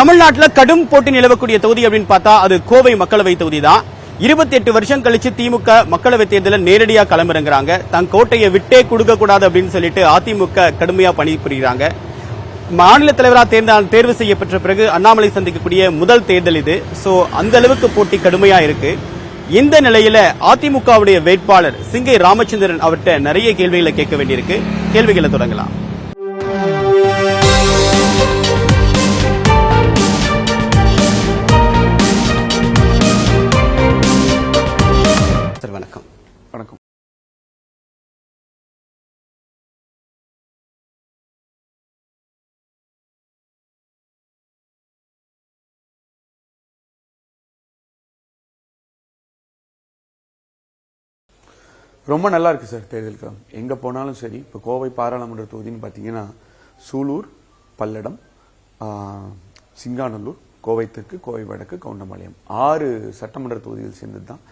தமிழ்நாட்டில் கடும் போட்டி நிலவக்கூடிய தொகுதி அப்படின்னு பார்த்தா அது கோவை மக்களவை தொகுதி தான் இருபத்தி எட்டு வருஷம் கழிச்சு திமுக மக்களவை தேர்தலில் நேரடியாக களமிறங்குறாங்க. தன் கோட்டையை விட்டே கொடுக்க கூடாது அப்படின்னு சொல்லிட்டு அதிமுக கடுமையா பணிபுரிகிறாங்க மாநில தலைவராக தேர்ந்த தேர்வு செய்யப்பட்ட பிறகு அண்ணாமலை சந்திக்கக்கூடிய முதல் தேர்தல் இது. சோ அந்த அளவுக்கு போட்டி கடுமையா இருக்கு. இந்த நிலையில அதிமுகவுடைய வேட்பாளர் சிங்கை ராமச்சந்திரன் அவர்கிட்ட நிறைய கேள்விகளை கேட்க வேண்டியிருக்கு. கேள்விகளை தொடங்கலாம். ரொம்ப நல்லா இருக்கு சார் தேர்தல் களம் எங்க போனாலும் சரி இப்போ கோவை பாராளுமன்ற தொகுதின்னு பார்த்தீங்கன்னா சூலூர் பல்லடம் சிங்கானல்லூர் சிங்காநல்லூர் கோவை தெற்கு கோவை வடக்கு கவுண்டம்பாளையம். ஆறு சட்டமன்ற தொகுதிகள் சேர்ந்தது தான்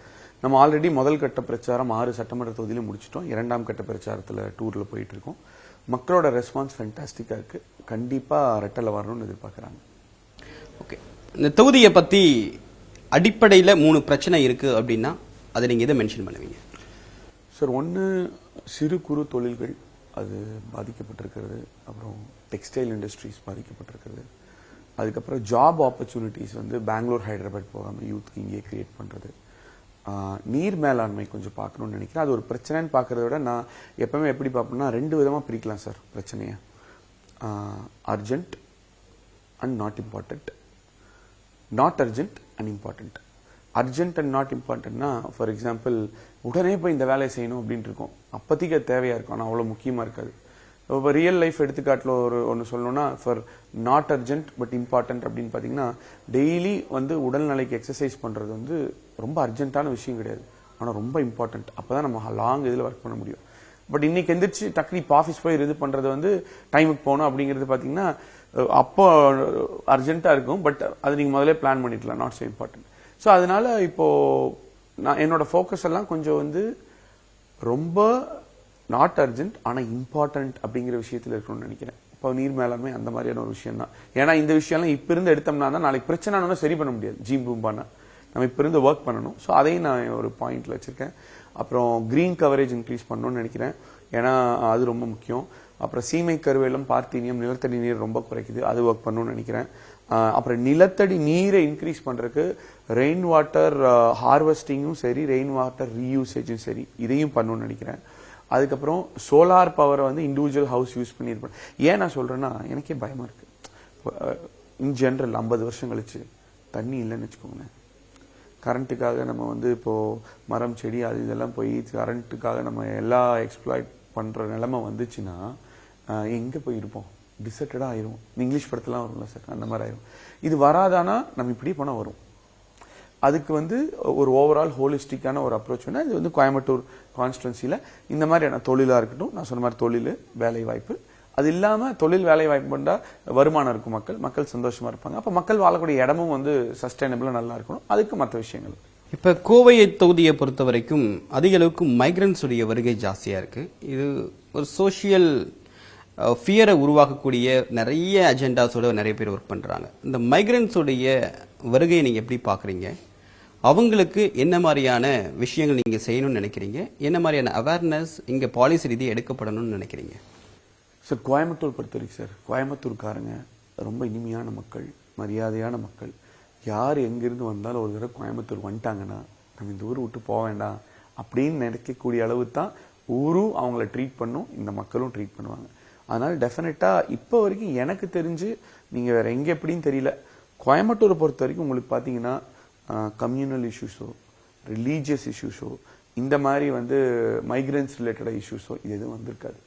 நம்ம ஆல்ரெடி முதல் கட்ட பிரச்சாரம் ஆறு சட்டமன்ற தொகுதியிலும் முடிச்சிட்டோம். இரண்டாம் கட்ட பிரச்சாரத்தில் டூரில் போயிட்டு இருக்கோம் மக்களோட ரெஸ்பான்ஸ் ஃபென்டாஸ்டிக்காக இருக்கு. கண்டிப்பாக ரெட்டலை வரணும்னு எதிர்பார்க்குறாங்க. ஓகே. இந்த தொகுதியை பற்றி அடிப்படையில் மூணு பிரச்சனை இருக்குது அப்படின்னா அதை நீங்கள் எதை மென்ஷன் பண்ணுவீங்க? சார் ஒன்று சிறு குறு தொழில்கள் அது பாதிக்கப்பட்டிருக்கிறது. அப்புறம் டெக்ஸ்டைல் இண்டஸ்ட்ரீஸ் பாதிக்கப்பட்டிருக்கிறது. அதுக்கப்புறம் ஜாப் ஆப்பர்ச்சுனிட்டிஸ் வந்து பெங்களூர் ஹைதராபாத் போகாமல் யூத்துக்கு இங்கேயே கிரியேட் பண்ணுறது நீர் மேலாண்மை கொஞ்சம் பார்க்கணும்னு நினைக்கிறேன். அது ஒரு பிரச்சனைன்னு பார்க்குறத விட நான் எப்பவுமே எப்படி பார்ப்பேன்னா ரெண்டு விதமாக பிரிக்கலாம் சார் பிரச்சனையை. Urgent and not important not urgent and important urgent and not இம்பார்ட்டன்ட்னா for example உடனே போய் இந்த வேலையை செய்யணும் அப்படின்ட்டு இருக்கும். அப்போதைக்கு அது தேவையாக இருக்கும். ஆனால் அவ்வளோ முக்கியமாக இருக்காது. இப்போ ரியல் லைஃப் எடுத்துக்காட்டில் ஒரு ஒன்று சொல்லணும்னா for not urgent but important அப்படின்னு பார்த்தீங்கன்னா டெய்லி வந்து உடல்நிலைக்கு எக்ஸசைஸ் பண்ணுறது வந்து ரொம்ப அர்ஜென்ட்டான விஷயம் கிடையாது. ஆனால் ரொம்ப இம்பார்ட்டன்ட் அப்போ தான் நம்ம லாங் இதில் ஒர்க் பண்ண முடியும். பட் இன்னைக்கு எந்திரிச்சு டக்குனு இப்போ ஆஃபீஸ் போய் இது பண்ணுறது வந்து டைமுக்கு போகணும் அப்படிங்கிறது பார்த்தீங்கன்னா அப்போ அர்ஜென்ட்டாக இருக்கும். பட் அது நீங்கள் முதல்ல பிளான் பண்ணிக்கலாம் நாட் ஸோ இம்பார்ட்டன்ட் ஸோ அதனால இப்போ நான் என்னோட ஃபோக்கஸ் எல்லாம் கொஞ்சம் வந்து ரொம்ப நாட் அர்ஜென்ட் ஆனால் இம்பார்ட்டன்ட் அப்படிங்கிற விஷயத்தில் இருக்கணும்னு நினைக்கிறேன். இப்போ நீர் மேலாண்மை அந்த மாதிரியான ஒரு விஷயம் தான் ஏன்னா இந்த விஷயம்லாம் இப்போ இருந்து எடுத்தோம்னா தான் நாளைக்கு பிரச்சனை சரி பண்ண முடியாது. ஜீம் பூம்பானா நம்ம இப்போ இருந்து ஒர்க் பண்ணணும். ஸோ அதையும் நான் ஒரு பாயிண்ட்ல வச்சிருக்கேன். அப்புறம் கிரீன் கவரேஜ் இன்க்ரீஸ் பண்ணணும்னு நினைக்கிறேன். ஏன்னா அது ரொம்ப முக்கியம். அப்புறம் சீமை கருவேலம் பார்த்தீனியம் நிலத்தடி நீர் ரொம்ப குறைக்குது. அது ஒர்க் பண்ணணும்னு நினைக்கிறேன். அப்புறம் நிலத்தடி நீரை இன்க்ரீஸ் பண்ணுறதுக்கு ரெயின் வாட்டர் ஹார்வெஸ்டிங்கும் சரி ரெயின் வாட்டர் ரீயூசேஜும் சரி இதையும் பண்ணணும்னு நினைக்கிறேன். அதுக்கப்புறம் சோலார் பவரை வந்து இண்டிவிஜுவல் ஹவுஸ் யூஸ் பண்ணியிருப்பேன் ஏன் நான் சொல்கிறேன்னா எனக்கே பயமாக இருக்குது இன் ஜென்ரல் ஐம்பது வருஷம் கழிச்சு தண்ணி இல்லைன்னு வச்சுக்கோங்களேன். கரண்ட்டுக்காக நம்ம வந்து இப்போது மரம் செடி அது இதெல்லாம் போய் கரண்ட்டுக்காக நம்ம எல்லா எக்ஸ்ப்ளாய்ட் பண்ணுற நிலமை வந்துச்சுன்னா எங்கே போய் இருப்போம்? டிசர்டடா ஆயிரும். இந்த இங்கிலீஷ் படத்தெல்லாம் வரும்ல சார்? அந்த மாதிரி ஆயிரும். இது வராதானா? நம்ம இப்படி போனால் வரும். அதுக்கு வந்து ஒரு ஓவரால் ஹோலிஸ்டிக்கான ஒரு அப்ரோச் வேணா இது வந்து கோயம்புத்தூர் கான்ஸ்டுவன்சியில் இந்த மாதிரியான தொழிலாக இருக்கட்டும் நான் சொன்ன மாதிரி தொழில் வேலை வாய்ப்பு அது இல்லாமல் தொழில் வேலை வாய்ப்பு பண்ணால் வருமானம் இருக்கும் மக்கள். மக்கள் சந்தோஷமாக இருப்பாங்க. அப்போ மக்கள் வாழக்கூடிய இடமும் வந்து சஸ்டைனபிளாக நல்லா இருக்கணும். அதுக்கு மற்ற விஷயங்கள். இப்போ கோவையை தொகுதியை பொறுத்த வரைக்கும் அதிக அளவுக்கு மைக்ரன்ஸ் உடைய வருகை ஜாஸ்தியாக இருக்கு. இது ஒரு சோஷியல் ஃபியரை உருவாக்கக்கூடிய நிறைய அஜெண்டாஸோட நிறைய பேர் ஒர்க் பண்ணுறாங்க இந்த மைக்ரன்ஸுடைய வருகையை நீங்கள் எப்படி பார்க்குறீங்க? அவங்களுக்கு என்ன மாதிரியான விஷயங்கள் நீங்கள் செய்யணும்னு நினைக்கிறீங்க? என்ன மாதிரியான அவேர்னஸ் இங்கே பாலிசி ரீதி எடுக்கப்படணும்னு நினைக்கிறீங்க? சார் கோயம்புத்தூர் பொறுத்த வரைக்கும் சார் கோயம்புத்தூர்காரங்க ரொம்ப இனிமையான மக்கள் மரியாதையான மக்கள். யார் எங்கேருந்து வந்தாலும் ஒரு தடவை கோயம்புத்தூர் வந்துட்டாங்கன்னா நம்ம இந்த ஊர் விட்டு போக வேண்டாம் அப்படின்னு நினைக்கக்கூடிய அளவு தான் ஊரும் அவங்கள ட்ரீட் பண்ணும் இந்த மக்களும் ட்ரீட் பண்ணுவாங்க. அதனால் டெஃபினட்டாக இப்போ வரைக்கும் எனக்கு தெரிஞ்சு நீங்கள் வேறு எங்கே எப்படின்னு தெரியல. கோயம்புத்தூரை பொறுத்த வரைக்கும் உங்களுக்கு பார்த்தீங்கன்னா கம்யூனல் இஷ்யூஸோ ரிலீஜியஸ் இஷ்யூஸோ இந்த மாதிரி வந்து மைக்ரன்ஸ் ரிலேட்டடாக இஷ்யூஸோ இது எதுவும் வந்திருக்காது.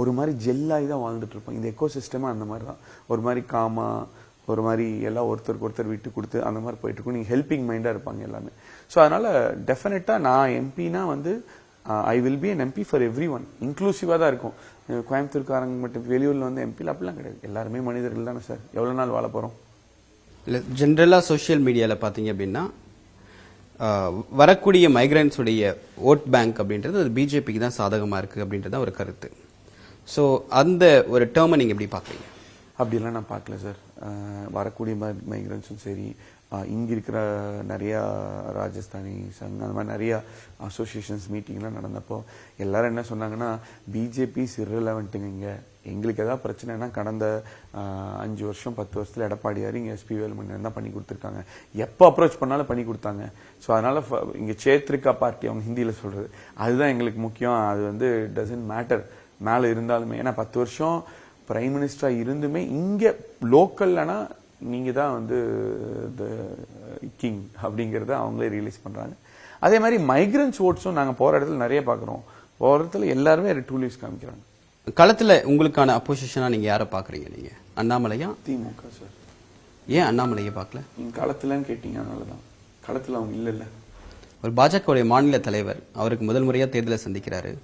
ஒரு மாதிரி ஜெல்லாகி தான் வாழ்ந்துட்டு இருப்போம். இந்த எக்கோ சிஸ்டமே அந்த மாதிரி தான். ஒரு மாதிரி காமா ஒரு மாதிரி எல்லாம் ஒருத்தருக்கு ஒருத்தர் விட்டு கொடுத்து அந்த மாதிரி போயிட்டு இருக்கும். நீங்கள் ஹெல்பிங் மைண்டாக இருப்பாங்க எல்லாமே. ஸோ அதனால் டெஃபினட்டாக நான் எம்பினா வந்து I will be an MP for every one இன்க்ளூசிவா தான் இருக்கும். அஹ் கோயம்புத்தூர்காரங்க மட்டும் வெளியூர்ல வந்து எம்பியில் அப்படிலாம் கிடையாது. எல்லாருமே மனிதர்கள் தானே சார். எவ்வளவு நாள் வாழ போறோம்? இல்லை ஜென்ரலாக சோஷியல் மீடியாவில் பார்த்தீங்க அப்படின்னா ஆஹ், வரக்கூடிய மைக்ரன்ஸ் உடைய ஓட் பேங்க் அப்படின்றது அது பிஜேபிக்கு தான் சாதகமாக இருக்குது அப்படின்றது தான் ஒரு கருத்து. ஸோ அந்த ஒரு டேர்மை நீங்கள் எப்படி பார்க்குறீங்க? அப்படிலாம் நான் பார்க்கல சார். அஹ், வரக்கூடிய மைக்ரன்ஸும் சரி இங்கே இருக்கிற நிறையா ராஜஸ்தானி சங் அந்த மாதிரி நிறையா அசோசியேஷன்ஸ் மீட்டிங்லாம் நடந்தப்போ எல்லாரும் என்ன சொன்னாங்கன்னா பிஜேபி சிறுலவன்ட்டுங்க இங்கே. எங்களுக்கு எதாவது பிரச்சனைனா கடந்த அஞ்சு வருஷம் பத்து வருஷத்தில் எடப்பாடியார் இங்கே எஸ்பி வேலுமணி தான் பண்ணி கொடுத்துருக்காங்க. எப்போ அப்ரோச் பண்ணாலும் பண்ணி கொடுத்தாங்க. ஸோ அதனால் ஃப- சேத்ரிகா பார்ட்டி அவங்க ஹிந்தியில் சொல்கிறது அதுதான் எங்களுக்கு முக்கியம். அது வந்து டசன்ட் மேட்டர் மேலே இருந்தாலுமே. ஏன்னா பத்து வருஷம் பிரைம் மினிஸ்டராக இருந்துமே இங்கே லோக்கல்லனா நீங்க தான் வந்து கிங் அப்படிங்கறத அவங்களே ரியலைஸ் பண்றாங்க. அதே மாதிரி மைக்ரன்ஸ் ஓட்ஸும் நாங்க போற இடத்துல நிறைய பாக்குறோம் போற இடத்துல எல்லாருமே டூ லீவ்ஸ் காமிக்கிறாங்க. களத்துல உங்களுக்கான அப்போசிஷனா நீங்க யாரை பாக்குறீங்க நீங்க? அண்ணாமலையா? திமுக சார் ஏன் அண்ணாமலையை பார்க்கல? நீங்க களத்துலன்னு கேட்டீங்க அதனாலதான். களத்துல அவங்க இல்ல இல்ல. ஒரு பாஜகவுடைய மாநில தலைவர் அவருக்கு முதல் முறையா தேர்தலை சந்திக்கிறாரு.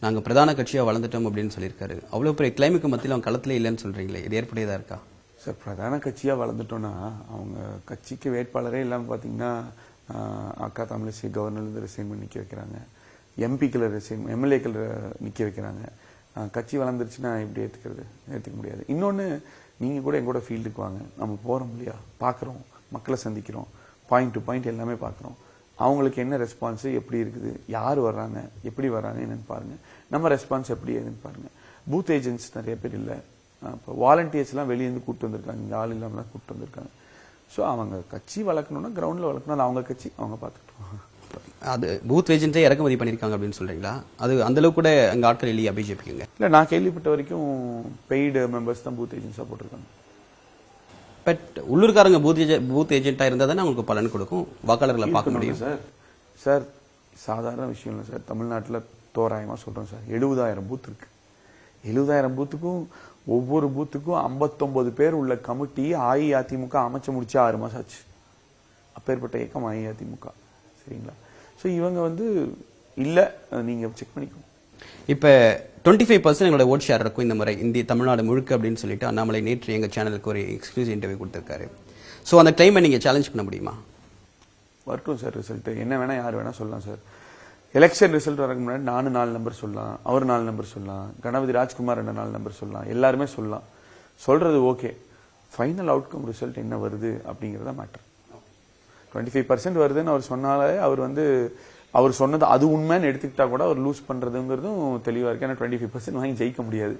நாங்க பிரதான கட்சியா வளர்ந்துட்டோம் அப்படின்னு சொல்லியிருக்காரு. அவ்வளவு பெரிய கிளைமுக்கு மத்தியில் அவங்க களத்திலே இல்லைன்னு சொல்றீங்களே இது ஏற்புடையதா இருக்கா? சார் பிரதான கட்சியாக வளர்ந்துட்டோன்னா அவங்க கட்சிக்கு வேட்பாளரே இல்லாமல் பார்த்தீங்கன்னா அக்கா தமிழிசை கவர்னர்லேருந்து ரிசைன் பண்ணி நிற்க வைக்கிறாங்க. எம்பிக்களை ரிசைன் எம்எல்ஏக்கள் நிற்க வைக்கிறாங்க. கட்சி வளர்ந்துருச்சுன்னா எப்படி ஏற்றுக்கிறது ஏற்றுக்க முடியாது. இன்னொன்று நீங்கள் கூட எங்கூட ஃபீல்டுக்கு வாங்க. நம்ம போகிறோம் இல்லையா? பார்க்குறோம் மக்களை சந்திக்கிறோம். பாயிண்ட் டு பாயிண்ட் எல்லாமே பார்க்குறோம் அவங்களுக்கு என்ன ரெஸ்பான்ஸு எப்படி இருக்குது? யார் வர்றாங்க? எப்படி வர்றாங்க? என்னென்னு பாருங்கள் நம்ம ரெஸ்பான்ஸ் எப்படி ஏதுன்னு பாருங்கள் பூத் ஏஜென்ட்ஸ் நிறைய பேர் இல்லை. இப்போ வாலண்டியர்ஸ் எல்லாம் வெளியே இருந்து கூட்டு வந்திருக்காங்க. இங்க ஆள் இல்லாமலாம் கூட்டு வந்திருக்காங்க. ஸோ அவங்க கட்சி வளர்க்கணும்னா கிரவுண்ட்ல வளர்க்கணும். அது அவங்க கட்சி அவங்க பார்த்துக்கிட்டோம் அது பூத் ஏஜென்ட்டே இறக்குமதி பண்ணிருக்காங்க அப்படின்னு சொல்றீங்களா? அது அந்த அளவுக்கு கூட அங்க ஆட்கள் இல்லையா பிஜேபிக்குங்க இல்ல நான் கேள்விப்பட்ட வரைக்கும் பெய்டு மெம்பர்ஸ் தான் பூத் ஏஜென்ட்ஸாக போட்டிருக்காங்க. பட் உள்ளூர்காரங்க பூத் ஏஜென்ட் பூத் ஏஜென்ட்டா இருந்தா தானே அவங்களுக்கு பலன் கொடுக்கும்? வாக்காளர்களை பார்க்க முடியும். சார். சார் சாதாரண விஷயம் இல்லை சார். தமிழ்நாட்டுல தோராயமா சொல்றோம் சார். எழுபதாயிரம் பூத் இருக்கு. எழுபதாயிரம் பூத்துக்கும் ஒவ்வொரு பூத்துக்கும் 59 பேர் உள்ள கமிட்டி அஇஅதிமுக அமைச்சு முடிச்சு ஆறு மாசம் ஆச்சு. அப்பேற்பட்ட இயக்கம் அஇஅதிமுக. சரிங்களா? சோ இவங்க வந்து இல்ல நீங்க செக் பண்ணிக்கோங்க. இப்ப டுவெண்ட்டி ஃபைவ் பர்சன்ட் எங்களோட ஓட் ஷேர் இருக்கும் இந்த முறை. இந்திய தமிழ்நாடு முழுக்க அப்படின்னு சொல்லிட்டு அண்ணாமலை நேற்று எங்க சேனலுக்கு ஒரு எக்ஸ்க்ளூசிவ் இன்டர்வியூ கொடுத்திருக்காரு. சோ அந்த கிளைமை நீங்க சேலஞ்ச் பண்ண முடியுமா? வரட்டும் சார் ரிசல்ட் என்ன வேணா யார் வேணா சொல்லலாம் சார் எலெக்ஷன் ரிசல்ட் வரக்கு முன்னாடி நானும் நாலு நம்பர் சொல்லலாம் அவர் நாலு நம்பர் சொல்லலாம் கணபதி ராஜ்குமார் ரெண்டு நாலு நம்பர் சொல்லலாம் எல்லாருமே சொல்லலாம். சொல்றது ஓகே ஃபைனல் அவுட்கம் ரிசல்ட் என்ன வருது அப்படிங்கிறத மேட்டர் டுவெண்ட்டி ஃபைவ் பர்சன்ட் வருதுன்னு அவர் சொன்னாலே அவர் வந்து அவர் சொன்னது அது உண்மைன்னு எடுத்துக்கிட்டா கூட அவர் லூஸ் பண்றதுங்கிறதும் தெளிவாக இருக்கு. ஏன்னா டுவெண்ட்டி ஃபைவ் பர்சன்ட் வாங்கி ஜெயிக்க முடியாது.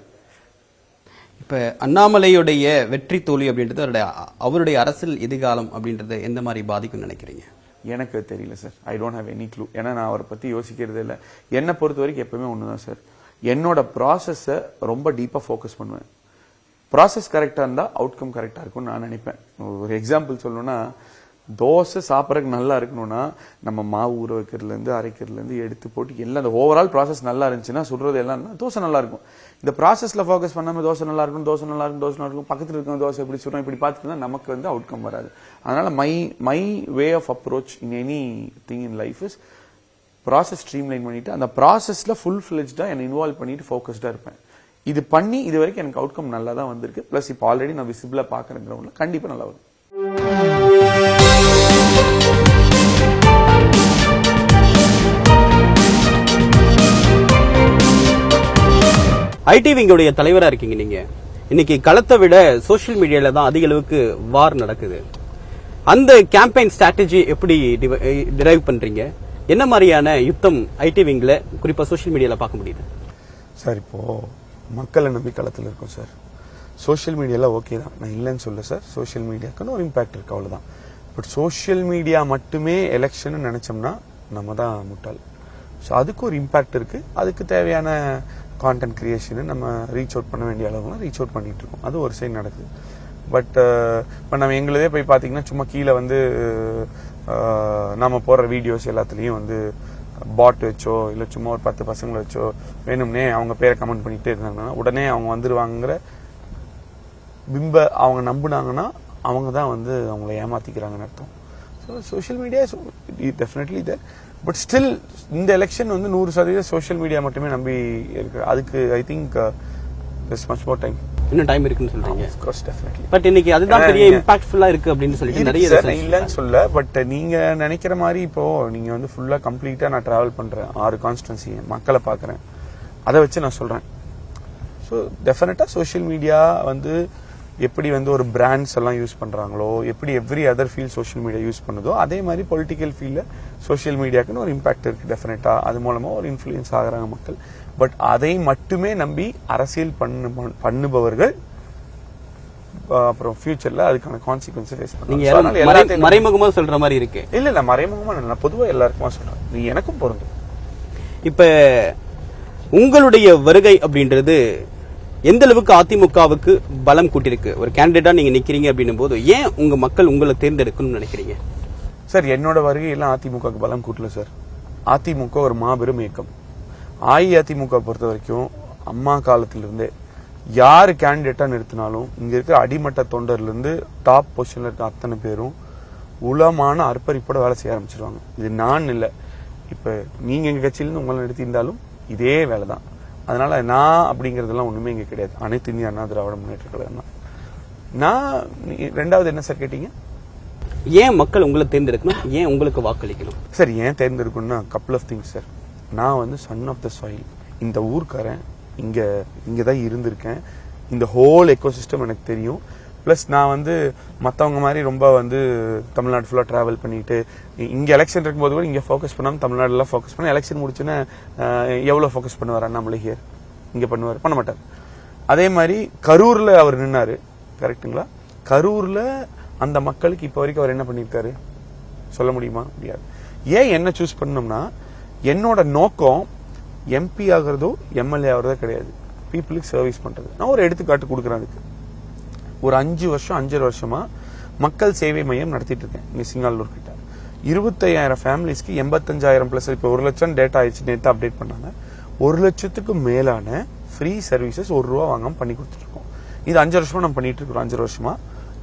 இப்போ அண்ணாமலையுடைய வெற்றி தோல்வி அப்படின்றது அவருடைய அவருடைய அரசியல் எதிர்காலம் அப்படின்றத எந்த மாதிரி பாதிக்கும்னு நினைக்கிறீங்க? எனக்கு தெரியல sir I don't have any clue ஏன்னா நான் அவரை பத்தி யோசிக்கிறதே இல்லை. என்னை பொறுத்த வரைக்கும் எப்பவுமே ஒண்ணுதான் சார் என்னோட ப்ராசஸை ரொம்ப டீப்பாக ஃபோக்கஸ் பண்ணுவேன். ப்ராசஸ் கரெக்டாக இருந்தால் அவுட்கம் கரெக்டாக இருக்கும்னு நான் நினைப்பேன். ஒரு எக்ஸாம்பிள் சொல்லணும்னா தோசை சாப்பிட்றதுக்கு நல்லா இருக்கணும்னா நம்ம மாவு ஊற வைக்கிறதுலேருந்து அரைக்கிறதுலேருந்து அரைக்கிறதுல இருந்து எடுத்து போட்டு எல்லாம் அந்த ஓவரால் ப்ராசஸ் நல்லா இருந்துச்சுன்னா சொல்கிறது எல்லாம் தோசை நல்லா இருக்கும். இந்த ப்ராசஸ்ல ஃபோக்கஸ் பண்ணாம தோசை நல்லா இருக்கும் தோசை நல்லா இருக்கும் தோசை நல்லா இருக்கும் பக்கத்துல இருக்க தோசை எப்படி சொல்கிறோம் இப்படி பார்த்துட்டு தான் நமக்கு வந்து அவுட்கம் வராது. அதனால my my way of approach in any thing in life is process streamline பண்ணிட்டு அந்த ப்ராசஸ்ல ஃபுல் ஃபிளெஜ்டா என்னை இன்வால்வ் பண்ணிட்டு ஃபோக்கஸ்டா இருப்பேன். இது பண்ணி இது வரைக்கும் எனக்கு அவுட்கம் நல்லா தான் வந்திருக்கு. ப்ளஸ் இப்போ ஆல்ரெடி நான் விசிபிளா பாக்குறேன் கண்டிப்பாக நல்லா வரும். ஐடிவிங்களுடைய தலைவராக தலைவரா இருக்கீங்க நீங்க. இன்னைக்கு களத்தை விட சோஷியல் மீடியால தான் அதிக அளவுக்கு வார் நடக்குது. அந்த கேம்பெயின் ஸ்ட்ராட்டஜி எப்படி டிரைவ் பண்றீங்க? என்ன மாதிரியான யுத்தம் ஐடி விங்ல குறிப்பா சோஷியல் மீடியால பார்க்க முடியுது? சார் இப்போ மக்களை நம்பி களத்தில் இருக்கும் சார். சோஷியல் மீடியால ஓகே தான். நான் இல்லைன்னு சொல்ல சார். சோஷியல் மீடியாக்குன்னு ஒரு இம்பாக்ட் இருக்கு அவ்வளவுதான். பட் சோஷியல் மீடியா மட்டுமே எலெக்ஷன் நினைச்சோம்னா நம்ம தான் முட்டாள். ஸோ அதுக்கு ஒரு இம்பேக்ட் இருக்கு. அதுக்கு தேவையான கான்டென்ட் கிரியேஷனு நம்ம ரீச் அவுட் பண்ண வேண்டிய அளவுலாம் ரீச் அவுட் பண்ணிட்டு இருக்கோம். அது ஒரு சைடு நடக்குது. பட் uh, இப்போ நம்ம எங்களதே போய் பார்த்தீங்கன்னா சும்மா கீழே வந்து uh, நம்ம போடுற வீடியோஸ் எல்லாத்துலேயும் வந்து பாட் வச்சோ இல்லை சும்மா ஒரு பத்து பசங்களை வச்சோ வேணும்னே அவங்க பேரை கமெண்ட் பண்ணிட்டே இருந்தாங்கன்னா உடனே அவங்க வந்துடுவாங்கிற பிம்ப அவங்க நம்புனாங்கன்னா அவங்க தான் வந்து அவங்கள ஏமாத்திக்கிறாங்கன்னு அர்த்தம். ஸோ சோஷியல் மீடியா டெஃபினெட்லி இது பட் ஸ்டில் இந்த எலெக்ஷன் வந்து நூறு சதவீதம் சோஷியல் மீடியா மட்டுமே நம்பி இருக்கு அதுக்கு I think this much more time இன்னும் டைம் இருக்குன்னு சொல்றீங்க. கோர்ஸ் டெஃபினெட்லி பட் இன்னைக்கு அதுதான் பெரிய இம்பாக்ட்ஃபுல்லா இருக்கு அப்படின்னு சொல்லிட்டு நிறைய இல்லைன்னு சொல்ல பட் நீங்க நினைக்கிற மாதிரி இப்போ நீங்க வந்து ஃபுல்லா கம்ப்ளீட்டா நான் டிராவல் பண்றேன். ஆறு கான்ஸ்டன்சி மக்களை பாக்குறேன் அதை வச்சு நான் சொல்றேன். ஸோ டெஃபினட்டா சோஷியல் மீடியா வந்து எப்படி வந்து ஒரு பிராண்ட்ஸ் எல்லாம் யூஸ் பண்றாங்களோ எப்படி every other field social media use பண்ணுதோ அதே மாதிரி பொலிட்டிக்கல் ஃபீல்டில் சோஷியல் மீடியாக்குன்னு ஒரு இம்பாக்ட் இருக்கு டெஃபினட்டா அது மூலமா ஒரு இன்ஃப்ளூயன்ஸ் ஆகுறாங்க மக்கள். பட் அதை மட்டுமே நம்பி அரசியல் பண்ணு பண்ணுபவர்கள் அப்புறம் ஃபியூச்சர்ல அதுக்கான கான்சிக்வன்ஸ் ஃபேஸ் மறை- மறைமுகமா சொல்ற மாதிரி இருக்கு. இல்ல இல்ல மறைமுகமா நான் பொதுவா எல்லாருக்குமா சொல்றேன். நீ எனக்கும் பொருந்தும். இப்ப உங்களுடைய வருகை அப்படின்றது எந்த அளவுக்கு அதிமுகவுக்கு பலம் கூட்டியிருக்கு? ஒரு கேண்டிடேட்டா நீங்க நிக்கிறீங்க அப்படின்னும் போது ஏன் உங்க மக்கள் உங்களை தேர்ந்தெடுக்கணும்னு நினைக்கிறீங்க? சார் என்னோட வருகையெல்லாம் அதிமுகவுக்கு பலம் கூட்டல சார். அதிமுக ஒரு மாபெரும் இயக்கம். அஇஅதிமுக பொறுத்த வரைக்கும் அம்மா காலத்திலிருந்தே யார் கேண்டிடேட்டா நிறுத்தினாலும் இங்க இருக்கிற அடிமட்ட தொண்டர்ல இருந்து டாப் பொசிஷன்ல இருக்க அத்தனை பேரும் உளமான அர்ப்பரிப்போட வேலை செய்ய ஆரம்பிச்சிருவாங்க. இது நான் இல்லை. இப்ப நீங்க எங்க கட்சியிலிருந்து உங்களை நிறுத்தியிருந்தாலும் இதே வேலை தான் அதனால நான் அப்படிங்கறதெல்லாம் ஒண்ணுமே இங்க கிடையாது. அனைத்து இந்திய அண்ணா திராவிட முன்னேற்ற கழகம் நான் ரெண்டாவது என்ன சார் கேட்டீங்க? ஏன் மக்கள் உங்களை தேர்ந்தெடுக்கணும்? ஏன் உங்களுக்கு வாக்களிக்கணும்? சார் ஏன் தேர்ந்தெடுக்கணும்னா கப்பல் ஆஃப் திங்ஸ் சார் நான் வந்து சன் ஆஃப் த சாயில் இந்த ஊர்க்காரன் இங்க இங்க தான் இருந்திருக்கேன். இந்த ஹோல் எக்கோசிஸ்டம் எனக்கு தெரியும். ப்ளஸ் நான் வந்து மற்றவங்க மாதிரி ரொம்ப வந்து தமிழ்நாடு ஃபுல்லாக ட்ராவல் பண்ணிட்டு இங்கே எலெக்ஷன் இருக்கும்போது கூட இங்கே ஃபோக்கஸ் பண்ணாமல் தமிழ்நாடுலாம் ஃபோக்கஸ் பண்ணி எலெக்ஷன் முடிச்சுன்னா எவ்வளோ ஃபோக்கஸ் பண்ணுவார் அண்ணாமலை ஹியர் இங்கே பண்ணுவார்? பண்ண மாட்டார். அதே மாதிரி கரூரில் அவர் நின்னார். கரெக்ட்டுங்களா கரூரில் அந்த மக்களுக்கு இப்போ வரைக்கும் அவர் என்ன பண்ணியிருக்காரு சொல்ல முடியுமா? முடியாது. ஏன் என்ன சூஸ் பண்ணோம்னா என்னோட நோக்கம் எம்பி ஆகிறதோ எம்எல்ஏ ஆகிறதோ கிடையாது. பீப்புளுக்கு சர்வீஸ் பண்ணுறது நான் ஒரு எடுத்துக்காட்டு கொடுக்குறேன் அதுக்கு. ஒரு அஞ்சு வருஷம் அஞ்சரை வருஷமா மக்கள் சேவை மையம் நடத்திட்டு இருக்கேன் இங்க சிங்காலூர் கிட்ட. இருபத்தையாயிரம் ஃபேமிலிஸ்க்கு எண்பத்தஞ்சாயிரம் பிளஸ் இப்போ ஒரு லட்சம் டேட்டா ஆயிடுச்சு நேற்று அப்டேட் பண்ணாங்க. ஒரு லட்சத்துக்கு மேலான ஃப்ரீ சர்வீசஸ் ஒரு ரூபா வாங்காம பண்ணி கொடுத்துருக்கோம் இது அஞ்சு வருஷமா நம்ம பண்ணிட்டு இருக்கிறோம் அஞ்சு வருஷமா.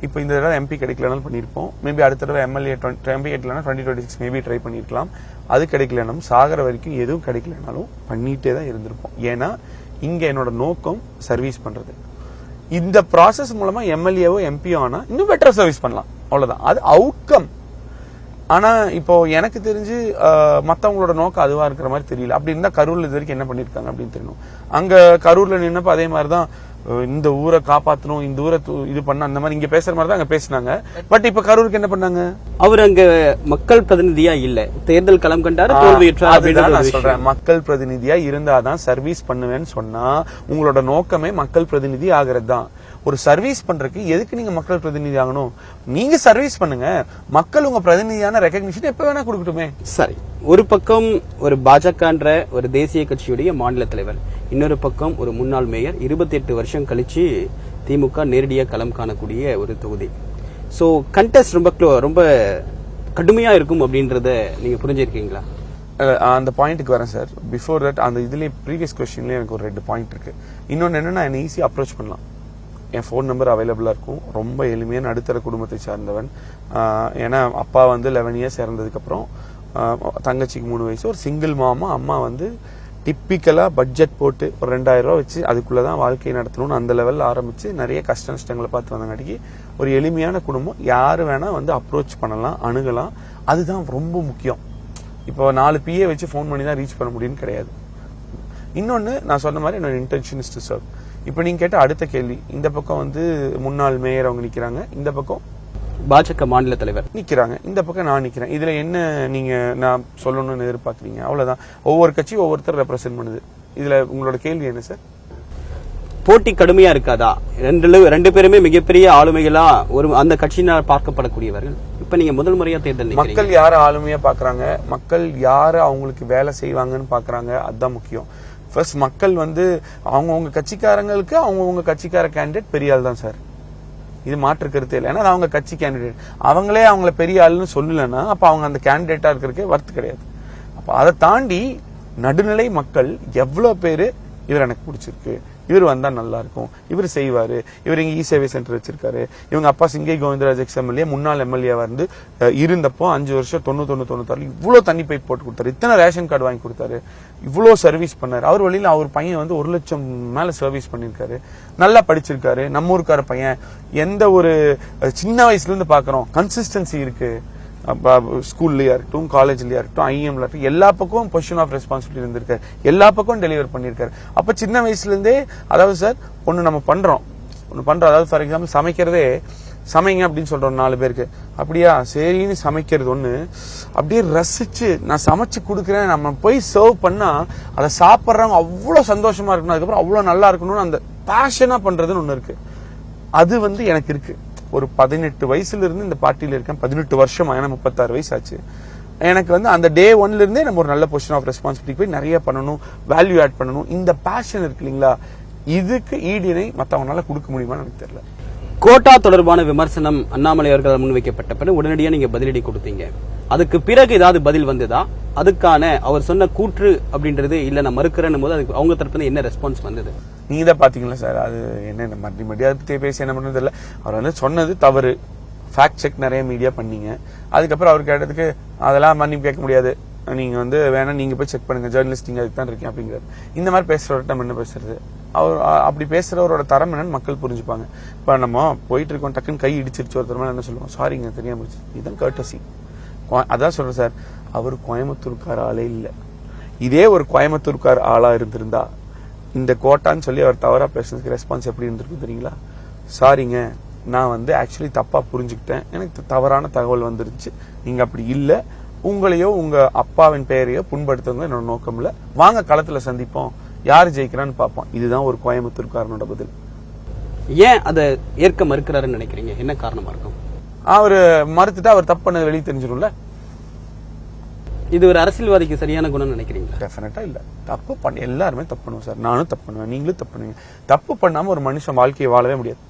இப்போ இந்த தடவை எம்பி கிடைக்கலனாலும் பண்ணியிருப்போம். மேபி அடுத்த தடவை எம்எல்ஏ எம்பி கிடைக்கலனா twenty twenty six maybe try பண்ணியிருக்கலாம். அது கிடைக்கலனாலும் சாகர வரைக்கும் எதுவும் கிடைக்கலனாலும் பண்ணிட்டே தான் இருந்திருப்போம். ஏன்னா இங்கே என்னோட நோக்கம் சர்வீஸ் பண்ணுறது இந்த ப்ராசஸ் மூலமா எம்எல்ஏவோ எம்பியோ ஆனா இன்னும் பெட்டரா சர்வீஸ் பண்ணலாம். அவ்வளவுதான். அது அவுட்கம் ஆனா இப்போ எனக்கு தெரிஞ்சு அஹ், மத்தவங்களோட நோக்கம் அதுவா இருக்கிற மாதிரி தெரியல. அப்படி இருந்தா கரூர்ல இது வரைக்கும் என்ன பண்ணிருக்காங்க அப்படின்னு தெரியணும். அங்க கரூர்ல நின்னப்ப அதே மாதிரிதான் இந்த ஊரை காப்பாத்தணும் இந்த ஊரை இது பண்ண அந்த மாதிரி இங்க பேசுற மாதிரி தான் அங்க பேசினாங்க. பட் இப்ப கரூருக்கு என்ன பண்ணாங்க? அவர் அங்க மக்கள் பிரதிநிதியா இல்ல. தேர்தல் களம் கண்டாரு தோல்வியுற்றார். சொல்றேன். மக்கள் பிரதிநிதியா இருந்தாதான் சர்வீஸ் பண்ணுவேன்னு சொன்னா உங்களோட நோக்கமே மக்கள் பிரதிநிதி ஆகிறது தான் ஒரு சர்வீஸ் பண்றதுக்கு எதுக்கு நீங்க மக்கள் பிரதிநிதி ஆகணும்? நீங்க சர்வீஸ் பண்ணுங்க. மக்கள் உங்க பிரதிநிதியான ரெகக்னிஷன் எப்ப வேணா கொடுக்கட்டுமே. சரி. ஒரு பக்கம் ஒரு பாஜகன்ற ஒரு தேசிய கட்சியுடைய மாநில தலைவர் இன்னொரு பக்கம் ஒரு முன்னாள் மேயர் 28 வருஷம் கழிச்சு திமுக நேரடியா களம் காணக்கூடிய ஒரு தொகுதி. சோ கண்டெஸ்ட் ரொம்ப ரொம்ப கடுமையா இருக்கும் அப்படின்றத நீங்க புரிஞ்சிருக்கீங்களா? அந்த பாயிண்ட்டுக்கு வரேன் சார் பிஃபோர் தட் அந்த இதுலயே ப்ரீவியஸ் கொஸ்டின்லயே எனக்கு ஒரு ரெண்டு பாயிண்ட் இருக்கு. இன்னொன்னு என்னன்னா என்ன ஈஸி அப்ரோச் பண்ணலாம். என் ஃபோன் நம்பர் அவைலபிளாக இருக்கும். ரொம்ப எளிமையான நடுத்தர குடும்பத்தை சார்ந்தவன். ஏன்னா அப்பா வந்து லெவன் இயர்ஸ் இறந்ததுக்கப்புறம் தங்கச்சிக்கு மூணு வயசு. ஒரு சிங்கிள் மாமா அம்மா வந்து டிப்பிக்கலாக பட்ஜெட் போட்டு ஒரு ரெண்டாயிரம் வச்சு வச்சு அதுக்குள்ளதான் வாழ்க்கையை நடத்தணும்னு அந்த லெவலில் ஆரம்பித்து நிறைய கஷ்ட நஷ்டங்களை பார்த்து வந்தங்காட்டிக்கு ஒரு எளிமையான குடும்பம். யார் வேணால் வந்து அப்ரோச் பண்ணலாம் அணுகலாம். அதுதான் ரொம்ப முக்கியம். இப்போ நாலு பிஏ வச்சு ஃபோன் பண்ணி தான் ரீச் பண்ண முடியும்னு கிடையாது. இன்னொன்று நான் சொன்ன மாதிரி என்னோட இன்டென்ஷன் இஸ் டு சர்வ் இப்போ நீங்க கேட்ட அடுத்த கேள்வி இந்த பக்கம் வந்து முன்னாள் மேயர் அவங்க நிக்கிறாங்க இந்த பக்கம் பாஜக மாநில தலைவர். நிக்கிறாங்க இந்த பக்கம் நான் நிக்கிறேன். இதுல என்ன நீங்க நான் சொல்லணும்னு எதிர்பார்க்கறீங்க? அவ்வளவுதான். ஒவ்வொரு கட்சியும் ஒவ்வொருத்தர் ரெப்ரசென்ட் பண்ணுது. இதுல உங்களோட கேள்வி என்ன சார் போட்டி கடுமையா இருக்காதா? ரெண்டு ரெண்டு பேருமே மிகப்பெரிய ஆளுமைகளா ஒரு அந்த கட்சியினால் பார்க்கப்படக்கூடியவர்கள். இப்ப நீங்க முதல் முறையா தேர்தல். மக்கள் யார ஆளுமையா பாக்குறாங்க மக்கள் யார அவங்களுக்கு வேலை செய்வாங்கன்னு பாக்குறாங்க அதுதான் முக்கியம். ஃபர்ஸ்ட் மக்கள் வந்து அவங்கவுங்க கட்சிக்காரங்களுக்கு அவங்கவுங்க கட்சிக்கார கேண்டிடேட் பெரிய ஆள் தான் சார் இது மாற்று கருத்து இல்லை. ஏன்னா அவங்க கட்சி கேண்டிடேட் அவங்களே அவங்கள பெரிய ஆள்னு சொல்லலைன்னா அப்ப அவங்க அந்த கேண்டிடேட்டா இருக்கிறதுக்கே வர்த்து கிடையாது. அப்போ அதை தாண்டி நடுநிலை மக்கள் எவ்வளவு பேரு இவர் எனக்கு பிடிச்சிருக்கு. இவர் வந்தா நல்லா இருக்கும். இவர் செய்வாரு. இவர் இங்க இ சேவை சென்டர் வச்சிருக்காரு. இவங்க அப்பா சிங்கை கோவிந்தராஜ் எக்ஸ் எம்எல்ஏ முன்னாள் எம்எல்ஏ இருந்து இருந்தப்போ அஞ்சு வருஷம் தொண்ணூத்தொன்னு தொண்ணூத்தாறு இவ்வளவு தண்ணி பைப் போட்டு கொடுத்தாரு. இத்தனை ரேஷன் கார்டு வாங்கி கொடுத்தாரு. இவ்வளோ சர்வீஸ் பண்ணார். அவர் வழியில அவர் பையன் வந்து ஒரு லட்சம் மேலே சர்வீஸ் பண்ணியிருக்காரு. நல்லா படிச்சிருக்காரு. நம்ம ஊருக்கார பையன். எந்த ஒரு சின்ன வயசுலேருந்து பார்க்குறோம் கன்சிஸ்டன்சி இருக்குது ஸ்கூல்லையா இருக்கட்டும் காலேஜ்லையா இருக்கட்டும் ஐஎம்ல இருக்கட்டும் எல்லா பக்கமும் பொசிஷன் ஆஃப் ரெஸ்பான்சிபிலிட்டி இருந்திருக்காரு. எல்லா பக்கமும் டெலிவர் பண்ணியிருக்காரு. அப்போ சின்ன வயசுலேருந்தே அதாவது சார் ஒன்று நம்ம பண்ணுறோம் ஒன்று பண்ணுறோம் அதாவது ஃபார் எக்ஸாம்பிள் சமைக்கிறதே சமைங்க அப்படின்னு சொல்கிறோம் நாலு பேருக்கு. அப்படியா? சரின்னு சமைக்கிறது ஒன்று அப்படியே ரசிச்சு நான் சமைச்சு கொடுக்குறேன் நம்ம போய் சர்வ் பண்ணால் அதை சாப்பிட்றவங்க அவ்வளோ சந்தோஷமாக இருக்கணும். அதுக்கப்புறம் அவ்வளோ நல்லா இருக்கணும்னு அந்த பேஷனாக பண்ணுறதுன்னு ஒன்று இருக்குது அது வந்து எனக்கு இருக்குது ஒரு பதினெட்டு வயசுலேருந்து இந்த பார்ட்டியில் இருக்கேன். பதினெட்டு வருஷம் ஏன்னா முப்பத்தாறு வயசு ஆச்சு. எனக்கு வந்து அந்த டே ஒன்லேருந்தே நம்ம ஒரு நல்ல பொசிஷன் ஆஃப் ரெஸ்பான்சிபிலிட்டி போய் நிறைய பண்ணணும் வேல்யூ ஆட் பண்ணணும். இந்த பேஷன் இருக்கு இல்லைங்களா? இதுக்கு ஈடினை மற்றவங்களால கொடுக்க முடியுமான்னு எனக்கு தெரியல. கோட்டா தொடர்பான விமர்சனம் அண்ணாமலை அவர்கள் முன்வைக்கப்பட்ட பிறகு உடனடியாக நீங்க பதிலடி கொடுத்தீங்க. அதுக்கு பிறகு ஏதாவது பதில் வந்ததா? அதுக்கான அவர் சொன்ன கூற்று அப்படின்றது இல்ல நான் மறுக்கிறேன் போது அதுக்கு அவங்க தரப்புல என்ன ரெஸ்பான்ஸ் வந்தது? நீங்க தான் பாத்தீங்களா சார்? அது என்ன மறுபடி மறுபடியும் அதை பத்தி பேசி என்ன பண்ணது இல்லை அவர் வந்து சொன்னது தவறு. ஃபேக்ட் செக் நிறைய மீடியா பண்ணீங்க. அதுக்கப்புறம் அவர் கேட்டதுக்கு அதெல்லாம் மன்னிப்பு கேட்க முடியாது. நீங்கள் வந்து வேணா நீங்கள் போய் செக் பண்ணுங்கள் ஜேர்னலிஸ்ட் நீங்கள் அதுக்கு தான் இருக்கீங்க அப்படிங்கிறார். இந்த மாதிரி பேசுகிறவர்கிட்ட நம்ம என்ன பேசுறது? அவர் அப்படி பேசுகிறவரோட தரம் என்னன்னு மக்கள் புரிஞ்சுப்பாங்க. இப்போ நம்ம போயிட்டு இருக்கோம் டக்குன்னு கை இடிச்சிருச்சு ஒருத்தர் மேல என்ன சொல்லுவோம் சாரிங்க தெரியாம போச்சு. இதுதான் கர்டசி அதான் சொல்கிறேன் சார். அவர் கோயம்புத்தூர்கார ஆளே இல்லை. இதே ஒரு கோயம்புத்தூர்கார் ஆளாக இருந்திருந்தா இந்த கோட்டான்னு சொல்லி அவர் தவறாக பேசுறதுக்கு ரெஸ்பான்ஸ் எப்படி இருந்திருக்கும் தெரியுங்களா? சாரிங்க நான் வந்து ஆக்சுவலி தப்பாக புரிஞ்சுக்கிட்டேன். எனக்கு தவறான தகவல் வந்துருச்சு. நீங்கள் அப்படி இல்லை. உங்களையோ உங்க அப்பாவின் பெயரையோ புண்படுத்துங்க என்னோட நோக்கம் இல்ல வாங்க களத்துல சந்திப்போம். யார் ஜெயிக்கிறான்னு பார்ப்போம். இதுதான் ஒரு கோயம்புத்தூர்காரனோட பதில். ஏன் அதை ஏற்க மறுக்கிறாருன்னு நினைக்கிறீங்க? என்ன காரணமா இருக்கும்? அவர் மறுத்துட்டா அவர் தப்பு பண்ணது வெளியே தெரிஞ்சிடும்ல. இது ஒரு அரசியல்வாதிக்கு சரியான குணம் நினைக்கிறீங்களா? டெஃபினட்டா இல்ல. தப்பு பண்ண எல்லாருமே தப்பு பண்ணுவோம் சார். நானும் தப்பு பண்ணுவேன் நீங்களும் தப்பு பண்ணுவீங்க. தப்பு பண்ணாம ஒரு மனுஷன் வாழ்க்கையை வாழவே முடியாது.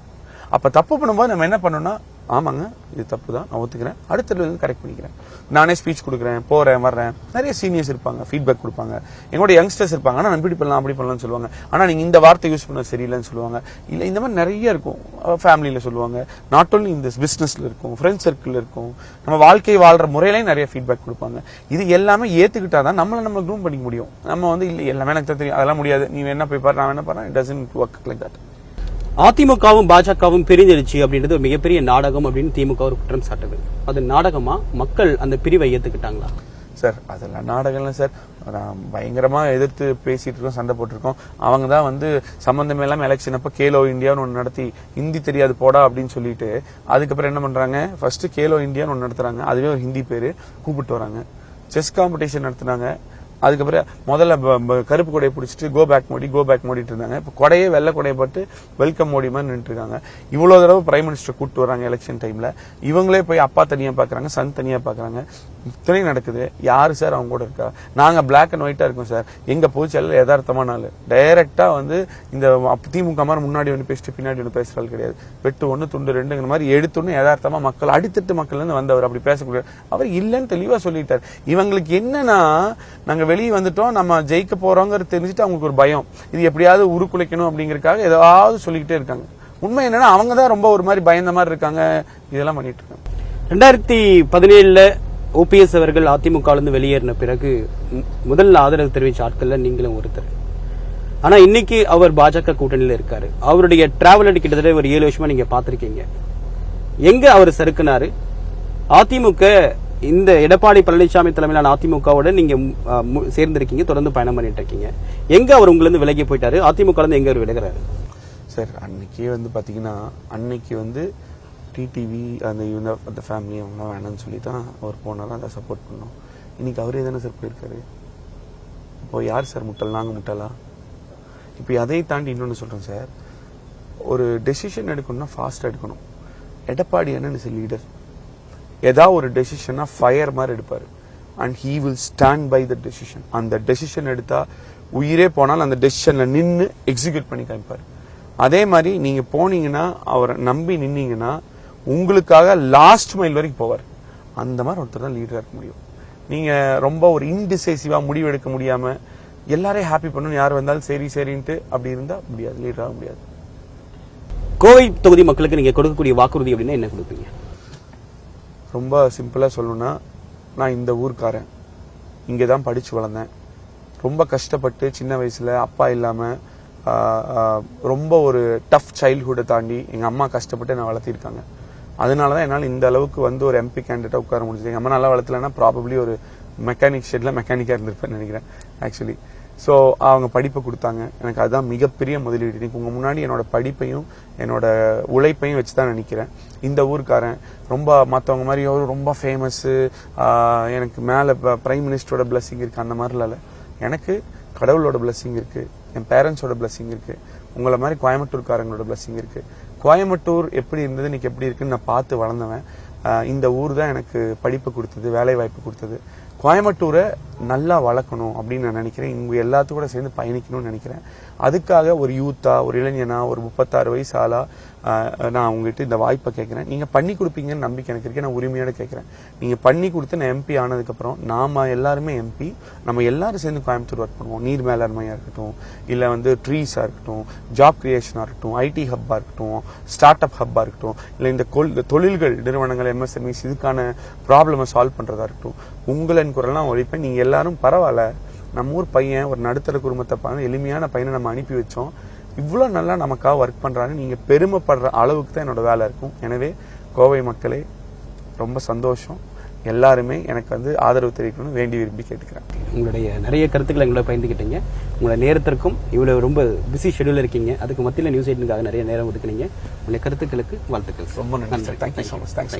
அப்ப தப்பு பண்ணும்போது நம்ம என்ன பண்ணணும்னா ஆமாங்க இது தப்பு தான் நான் ஒத்துக்கிறேன். அடுத்த வந்து கரெக்ட் பண்ணிக்கிறேன். நானே ஸ்பீச் கொடுக்குறேன் போகிறேன் வர்றேன். நிறைய சீனியர்ஸ் இருப்பாங்க ஃபீட்பேக் கொடுப்பாங்க. எங்களோட யங்ஸ்டர்ஸ் இருப்பாங்க. ஆனால் நான் இப்படி பண்ணலாம் அப்படி பண்ணலாம்னு சொல்லுவாங்க. ஆனால் நீங்கள் இந்த வார்த்தை யூஸ் பண்ண சரியில்லைன்னு சொல்லுவாங்க. இல்லை இந்த மாதிரி நிறைய இருக்கும். ஃபேமிலியில் சொல்லுவாங்க. நாட் ஓன்லி இந்த பிஸ்னஸில் இருக்கும் ஃப்ரெண்ட்ஸ் சர்க்கிள் இருக்கும். நம்ம வாழ்க்கை வாழ்கிற முறையிலையும் நிறைய ஃபீட்பேக் கொடுப்பாங்க. இது எல்லாமே ஏத்துக்கிட்டாதான் நம்மளை நம்ம க்ரூம் பண்ணிக்க முடியும். நம்ம வந்து இல்லை எல்லாமே எனக்கு தெரியும். அதெல்லாம் முடியாது. நீ என்ன போய் பாரு நான் என்ன பண்ணேன் it doesn't work like that அதிமுகவும் பாஜகவும் பிரிஞ்சிருச்சு அப்படின்றது ஒரு மிகப்பெரிய நாடகம் அப்படின்னு திமுக ஒரு குற்றம் சாட்டுது. அது நாடகமா? மக்கள் அந்த பிரிவை ஏத்துக்கிட்டாங்களா? சார் அதெல்லாம் நாடகம்லாம் சார். பயங்கரமாக எதிர்த்து பேசிட்டு இருக்கோம் சண்டை போட்டிருக்கோம். அவங்க தான் வந்து சம்மந்தமே இல்லாமல் எலெக்ஷன் அப்போ கேலோ இந்தியான்னு ஒன்று நடத்தி ஹிந்தி தெரியாது போடா அப்படின்னு சொல்லிட்டு அதுக்கப்புறம் என்ன பண்ணுறாங்க ஃபர்ஸ்ட் கேலோ இந்தியான்னு ஒன்று நடத்துறாங்க. அதுவே ஒரு ஹிந்தி பேர் கூப்பிட்டு வராங்க. செஸ் காம்படிஷன் நடத்துனாங்க. அதுக்கப்புறம் முதல்ல கருப்பு கொடையை பிடிச்சிட்டு go back Modi go back மோடிட்டு இருந்தாங்க. இப்போ கொடையே வெள்ளை கொடையை போட்டு வெல்கம் மோடி மாதிரி நின்றுட்டு இருக்காங்க தடவை பிரைம் மினிஸ்டர் கூப்பிட்டு வராங்க எலெக்ஷன் டைமில் இவங்களே போய் அப்பா தனியாக பார்க்குறாங்க சன் தனியாக பார்க்குறாங்க இத்தனையும் நடக்குது. யார் சார் அவங்க கூட இருக்கா? நாங்கள் பிளாக் அண்ட் ஒயிட்டாக இருக்கோம் சார். எங்கள் போச்சு யதார்த்தமான ஆளு. டைரெக்டாக வந்து இந்த திமுக மாதிரி முன்னாடி ஒன்று பேசிட்டு பின்னாடி ஒன்று பேசுற ஆள் கிடையாது. வெட்டு ஒன்று துண்டு ரெண்டுங்கிற மாதிரி எடுத்தோன்னு யதார்த்தமாக மக்கள் அடித்தட்டு மக்கள்லேருந்து வந்தவர். அப்படி பேசக்கூடிய அவர் இல்லைன்னு தெளிவாக சொல்லிட்டார். இவங்களுக்கு என்னன்னா நாங்கள் வெளியே வந்துட்டோம். நம்ம ஜெயிக்க போகிறோங்கிறது தெரிஞ்சுட்டு அவங்களுக்கு ஒரு பயம். இது எப்படியாவது உருக்குலைக்கணும் அப்படிங்கிறக்காக ஏதாவது சொல்லிக்கிட்டே இருக்காங்க. உண்மை என்னன்னா அவங்க தான் ரொம்ப ஒரு மாதிரி பயந்த மாதிரி இருக்காங்க. இதெல்லாம் பண்ணிட்டு இருக்காங்க. ரெண்டாயிரத்தி பதினேழுல ஓபிஎஸ் அவர்கள் அதிமுகலேருந்து வெளியேறின பிறகு முதல்ல ஆதரவு தெரிவிச்ச ஆட்களில் நீங்களும் ஒருத்தர். ஆனால் இன்னைக்கு அவர் பாஜக கூட்டணியில் இருக்காரு. அவருடைய டிராவல் கிட்டத்தட்ட ஒரு ஏழு வருஷமா நீங்க பாத்திருக்கீங்க எங்க அவர் சறுக்குனாரு? அதிமுக இந்த எடப்பாடி பழனிசாமி தலைமையிலான அதிமுகவோட நீங்க சேர்ந்திருக்கீங்க தொடர்ந்து பயணம் பண்ணிட்டு இருக்கீங்க எங்க அவர் உங்களை விலகி போயிட்டாரு? அதிமுக இருந்து எங்க அவர் விலகிறாரு? சார் அன்னைக்கே வந்து பாத்தீங்கன்னா அன்னைக்கு வந்து டிடிவி அந்த இவங்க அந்த ஃபேமிலி அவங்களாம் வேணாம்னு சொல்லி தான் அவர் போனாலும் அதை சப்போர்ட் பண்ணோம். இன்றைக்கி அவரே தானே சார் போயிருக்காரு? இப்போது யார் சார் முட்டல் நாங்கள் முட்டலா இப்போ அதை தாண்டி இன்னொன்று சொல்கிறோம் சார் ஒரு டெசிஷன் எடுக்கணும்னா ஃபாஸ்ட்டாக எடுக்கணும். எடப்பாடி என்ன லீடர் ஏதாவது ஒரு டெசிஷனாக ஃபயர் மாதிரி எடுப்பார். And he will stand by the decision அந்த டெசிஷன் எடுத்தால் உயிரே போனாலும் அந்த டெசிஷனில் நின்று எக்ஸிக்யூட் பண்ணி காமிப்பார். அதே மாதிரி நீங்கள் போனீங்கன்னா அவரை நம்பி நின்னீங்கன்னா உங்களுக்காக லாஸ்ட் மைல் வரைக்கும் போவார். அந்த மாதிரி ஒருத்தர் தான் லீடரா இருக்க முடியும். நீங்க ரொம்ப ஒரு இன்டிசைசிவா முடிவு எடுக்க முடியாம எல்லாரையும் ஹாப்பி பண்ணணும் யார் வந்தாலும் சரி சரின்ட்டு அப்படி இருந்தா முடியாது லீடராக முடியாது. கோவை தொகுதி மக்களுக்கு நீங்க கொடுக்கக்கூடிய வாக்குறுதி அப்படின்னா என்ன கொடுப்பீங்க? ரொம்ப சிம்பிளா சொல்லணும்னா நான் இந்த ஊர்க்காரன். இங்கே தான் படிச்சு வளர்ந்தேன். ரொம்ப கஷ்டப்பட்டு சின்ன வயசுல அப்பா இல்லாம ஆஹ், ஆஹ், ரொம்ப ஒரு டஃப் சைல்ட்ஹுட்டை தாண்டி எங்க அம்மா கஷ்டப்பட்டு என்னை வளர்த்திருக்காங்க. அதனால தான் என்னால் இந்த அளவுக்கு வந்து ஒரு எம்பி கேண்டிடேட்டாக உட்கார முடிஞ்சது. எங்கள் அம்மா நல்லா வளர்த்தலன்னா ப்ராபப்ளி ஒரு மெக்கானிக் ஷெட்டில் மெக்கானிக்காக இருந்திருப்பேன் நினைக்கிறேன் ஆக்சுவலி ஸோ அவங்க படிப்பை கொடுத்தாங்க. எனக்கு அதுதான் மிகப்பெரிய முதலீடு. இன்னைக்கு உங்கள் முன்னாடி என்னோட படிப்பையும் என்னோட உழைப்பையும் வச்சு தான் நினைக்கிறேன் இந்த ஊருக்காரன் ரொம்ப மற்றவங்க மாதிரி ரொம்ப ஃபேமஸ்ஸு எனக்கு மேலே பிரைம் மினிஸ்டரோட பிளஸ்ஸிங் இருக்குது அந்த மாதிரிலாம் இல்லை. எனக்கு கடவுளோட பிளஸ்ஸிங் இருக்குது என் பேரண்ட்ஸோட பிளஸ்ஸிங் இருக்குது உங்களை மாதிரி கோயம்புத்தூர்காரங்களோட பிளஸ்ஸிங் இருக்குது கோயம்புத்தூர் எப்படி இருந்தது இன்னைக்கு எப்படி இருக்குன்னு நான் பார்த்து வளர்ந்தவன். இந்த ஊர் தான் எனக்கு படிப்பு கொடுத்தது வேலை வாய்ப்பு கொடுத்தது. கோயம்புத்தூரை நல்லா வளர்க்கணும் அப்படின்னு நான் நினைக்கிறேன். இவங்க எல்லாத்து கூட சேர்ந்து பயணிக்கணும்னு நினைக்கிறேன். அதுக்காக ஒரு யூத்தா ஒரு இளைஞனா ஒரு முப்பத்தாறு வயசு ஆளா நான் உங்ககிட்ட இந்த வாய்ப்பை கேட்குறேன். நீங்கள் பண்ணி கொடுப்பீங்கன்னு நம்பிக்கை எனக்கு இருக்கு. நான் உரிமையோடு கேட்குறேன். நீங்கள் பண்ணி கொடுத்து நான் எம்பி ஆனதுக்கப்புறம் நாம் நாம எல்லாருமே எம்பி நம்ம எல்லாரும் சேர்ந்து கோயம்புத்தூர் ஒர்க் பண்ணுவோம். நீர் மேலாண்மையாக இருக்கட்டும் இல்லை வந்து ட்ரீஸாக இருக்கட்டும் ஜாப் கிரியேஷனாக இருக்கட்டும் ஐடி ஹப்பாக இருக்கட்டும் ஸ்டார்ட் அப் ஹப்பாக இருக்கட்டும் இல்லை இந்த கொள்- தொழில்கள் நிறுவனங்கள் எம்எஸ்எம்இஸ் இதுக்கான ப்ராப்ளமை சால்வ் பண்ணுறதா இருக்கட்டும் உங்களின் குரல்லாம் ஒழிப்பேன் நீங்கள் எல்லாரும் பரவாயில்ல. நம்ம ஊர் பையன் ஒரு நடுத்தர குடும்பத்தை பார்த்து எளிமையான பையனை நம்ம அனுப்பி வச்சோம். இவ்வளோ நல்லா நமக்காக ஒர்க் பண்றாங்க. நீங்க பெருமைப்படுற அளவுக்கு தான் என்னோட வேலை இருக்கும். எனவே கோவை மக்களே ரொம்ப சந்தோஷம். எல்லாருமே எனக்கு வந்து ஆதரவு தெரிவிக்கணும்னு வேண்டி விரும்பி கேட்டுக்கிறேன். உங்களுடைய நிறைய கருத்துக்களை எங்களோட பயந்துக்கிட்டீங்க உங்களோட நேரத்திற்கும் இவ்வளவு ரொம்ப பிஸி ஷெடியூல் இருக்கீங்க. அதுக்கு மத்தியில் நியூஸ் எயிட்டுக்காக நிறைய நேரம் ஒதுக்குனீங்க. உங்களுடைய கருத்துக்களுக்கு வாழ்த்துக்கள். ரொம்ப நன்றி. Thank you so much thanks